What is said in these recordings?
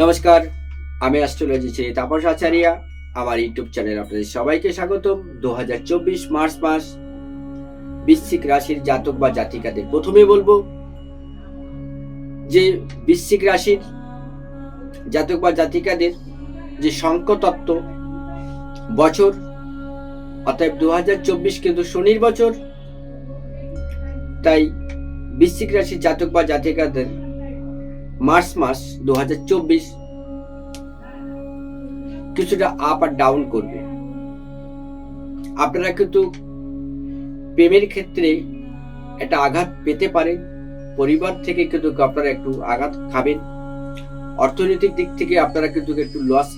নমস্কার, আমি অ্যাস্ট্রোলজি শ্রী তাপস আচারিয়া, আমার ইউটিউব চ্যানেল আপনাদের সবাইকে স্বাগতম। দু মার্চ মাস, বৃশ্চিক রাশির জাতক বা জাতিকাদের প্রথমে বলব যে বৃশ্চিক রাশির জাতক বা জাতিকাদের যে সংকটত্ব বছর, অতএব দু হাজার চব্বিশ কিন্তু শনির বছর তাই বৃশ্চিক রাশির জাতক বা জাতিকাদের মার্চ মাস দুহাজার চব্বিশ কিছুটা আপ আর ডাউন করবে। আপনারা কিন্তু প্রেমের ক্ষেত্রে একটা আঘাত পেতে পারেন, পরিবার থেকে কিন্তু আপনারা একটু আঘাত খাবেন, অর্থনৈতিক দিক থেকে আপনারা কিন্তু একটু লস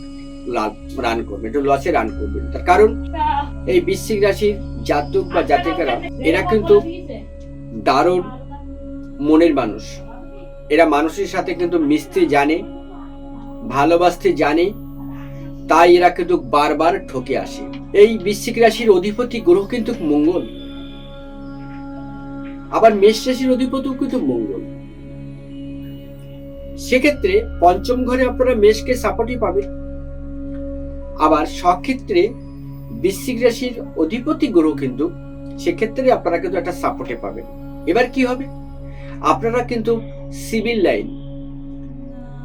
রান করবেন, একটু লসে রান করবেন। তার কারণ, এই বৃশ্চিক রাশির জাতক বা জাতিকারা, এরা কিন্তু দারুণ মনের মানুষ। এরা মানুষের সাথে কিন্তু মিশতে জানে, ভালোবাসতে জানে, তাই এরা কিন্তু বারবার ঠকে আসে। এই বৃশ্চিক রাশির অধিপতি গ্রহ কিন্তু মঙ্গল। আবার মেষ রাশির অধিপতিও কিন্তু মঙ্গল। সেক্ষেত্রে পঞ্চম ঘরে আপনারা মেষকে সাপোর্টই পাবেন। আবার সক্ষেত্রে বৃশ্চিক রাশির অধিপতি গ্রহ কিন্তু সেক্ষেত্রে আপনারা কিন্তু একটা সাপোর্টে পাবেন। এবার কি হবে? আপনারা কিন্তু civil line,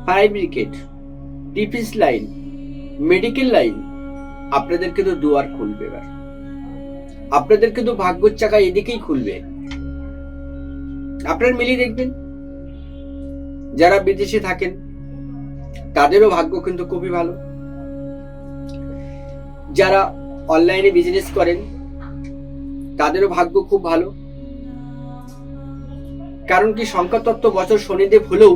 fire brigade, defence line, medical line আপনাদের কিন্তু দুয়ার খুলবে এবার। আপনাদের কিন্তু ভাগ্যর চাকা এদিকেই খুলবে। আপনার মিলিয়ে দেখবেন। যারা বিদেশে থাকেন, তাদেরও ভাগ্য কিন্তু খুবই ভালো। যারা অনলাইনে বিজনেস করেন, তাদেরও ভাগ্য খুব ভালো। কারণ কি সংখ্যাতত্ত্ব বছর শনিদেব হলেও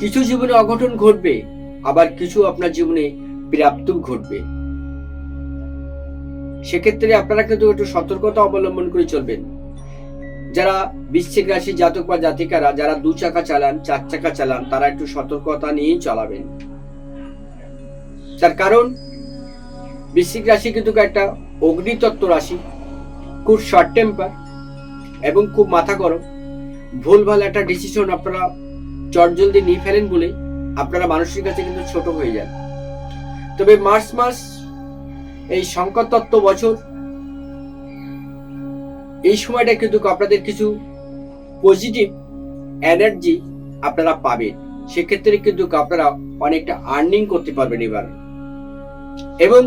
কিছু জীবনে অঘটন ঘটবে, আবার কিছু আপনার জীবনে প্রাপ্ত ঘটবে। সেক্ষেত্রে আপনারা কিন্তু একটু সতর্কতা অবলম্বন করে চলবেন। যারা বৃশ্চিক রাশি জাতক বা জাতিকারা, যারা দু চাকা চালান, চার চাকা চালান, তারা একটু সতর্কতা নিয়েই চালাবেন। তার কারণ, বৃশ্চিক রাশি কিন্তু একটা অগ্নিতত্ত্ব রাশি, খুব শর্ট টেম্পার এবং খুব মাথা গরম। ভুলভাল একটা ডিসিশন আপনারা চটজলদি নিয়ে ফেলেন বলে আপনারা মানুষের কাছে কিন্তু ছোট হয়ে যান। তবে মার্চ মাস এই সংকটতত্ত্ব বছর, এই সময়টা কিন্তু আপনাদের কিছু পজিটিভ এনার্জি আপনারা পাবেন। সেক্ষেত্রে কিন্তু আপনারা অনেকটা আর্নিং করতে পারবেন এবার। এবং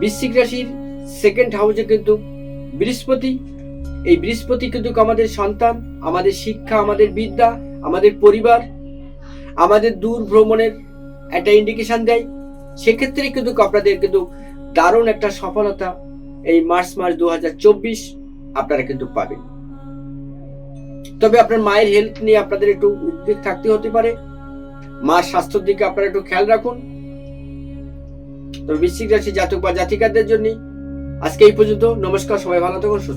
বৃশ্চিক রাশির সেকেন্ড হাউসে কিন্তু বৃহস্পতি এই বৃহস্পতি কিন্তু আমাদের সন্তান, আমাদের শিক্ষা, আমাদের বিদ্যা, আমাদের পরিবার, আমাদের দূর ভ্রমণের একটা ইন্ডিকেশন দেয়। সেক্ষেত্রে কিন্তু আপনাদের কিন্তু দারুণ একটা সফলতা এই মার্চ মাস দু হাজার চব্বিশ আপনারা কিন্তু পাবেন। তবে আপনার মায়ের হেলথ নিয়ে আপনাদের একটু উদ্বেগ থাকতে হতে পারে। মার স্বাস্থ্যের দিকে আপনারা একটু খেয়াল রাখুন। তবে রাশি জাতক বা জাতিকাদের জন্য আজকে এই পর্যন্ত। নমস্কার, সবাই ভালো থাকুন, সুস্থ